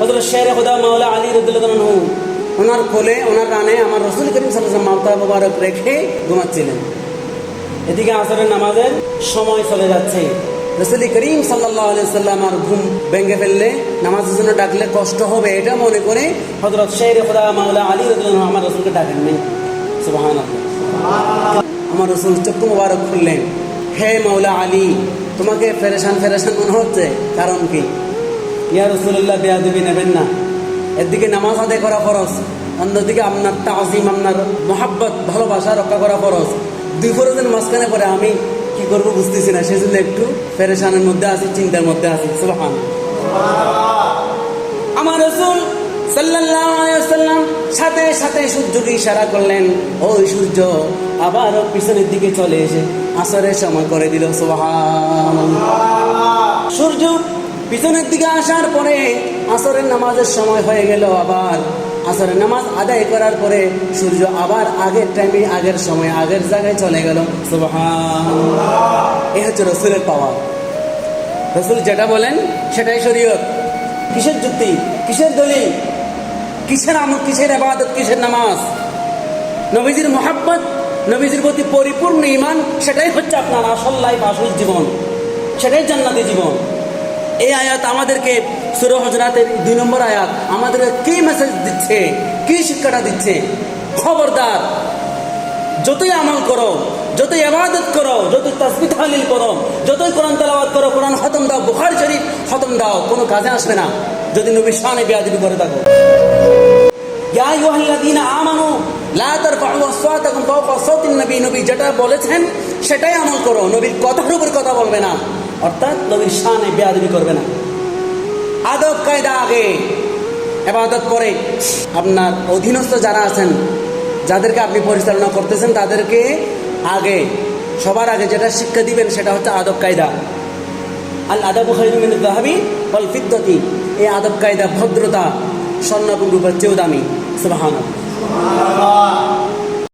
হজরত শের খুদা মাওলা আলী রদুল্লাহ ওনার কোলে, ওনার রানে আমার রসুল করিম সাল্লাম মাতা মোবারক রেখে ঘুমাচ্ছিলেন। এদিকে আসরের নামাজের সময় চলে যাচ্ছে। রসুল করিম সাল্লাহ সাল্লাম আর ঘুম ভেঙে ফেললে নামাজের জন্য ডাকলে কষ্ট হবে এটা মনে করে হজরত শের খুদা মাওলা আলী রদুল্লাহ আমার রসুলকে ডাকেন নেই সুবাহান আমার রসুল চক্ষু মোবারক খুললেন। হে মাওলা আলী, তোমাকে ফেরেশান ফেরেশান মনে হচ্ছে। কারণ কি? ইয়া রসুল্লাহ বেয়াদবি নেবেন না। এদিকে নামাজ আদায় করা ফরজ, অন্যদিকে আপনার তাজিম, আপনার মোহাব্বত, ভালোবাসা রক্ষা করা ফরজ। দুই ফরজের মাঝখানে পরে আমি কি করব বুঝতেছি না, সেজন্য একটু ফেরেশানের মধ্যে আছি, চিন্তার মধ্যে আছি। সুবহান। আমার রসুল ওয়াসাল্লাম সাথে সাথে সূর্যকে ইশারা করলেন, ওই সূর্য আবার পিছনের দিকে চলে এসে আসরের সময় করে দিল। সুবহানাল্লাহ সূর্য পিছনের দিকে আসার পরে আসরের নামাজের সময় হয়ে গেল আবার। আসরের নামাজ আদায় করার পরে সূর্য আবার আগের টাইমে আগের সময়, আগের জায়গায় চলে গেল। এই হচ্ছে রসুলের পাওয়া। রসুল যেটা বলেন, সেটাই শরীয়ত। কিসের যুক্তি? কিসের দলিল? কিসের আমল, কিসের আবাদত কিসের নামাজ? নবীজির মোহাব্বত, নবীজির প্রতি পরিপূর্ণ ইমান সেটাই হচ্ছে আপনার আসল লাইফ আসল জীবন। সেটাই জান্নাতি জীবন। এই আয়াত আমাদেরকে সুর হজরাতের দুই নম্বর আয়াত আমাদেরকে কি মেসেজ দিচ্ছে? কি শিক্ষাটা দিচ্ছে? খবরদার, যতই আমল করো, যতই আবাদত করো, যতই তসবি তাহলিল করো, যতই কোরআন তেলাওয়াত করো, কোরআন খতম দাও, বুখার শরীফ খতম দাও, কোনো কাজে আসবে না। যদি নবী শানে বেয়াদবি করে থাকো। আমানু, লা তারফাউ আসওয়াতাকুম ফাওকা সাওতিন নবী। নবী যেটা বলেছেন, সেটাই আমল করো। নবীর কথার উপর কথা বলবে না। অর্থাৎ নবীর শানে বেয়াদবি করবে না। আদব কায়দা আগে, এবাদত পরে। আপনার অধীনস্থ যারা আছেন, যাদেরকে আপনি পরিচালনা করতেছেন, তাদেরকে আগে, সবার আগে যেটা শিক্ষা দিবেন সেটা হচ্ছে আদব কায়দা। আল আদব খাইরুমিন দাহাবি বল ফিদ্দতি। এই আদব কায়দা, ভদ্রতা স্বর্ণ রূপের চেয়েও দামি।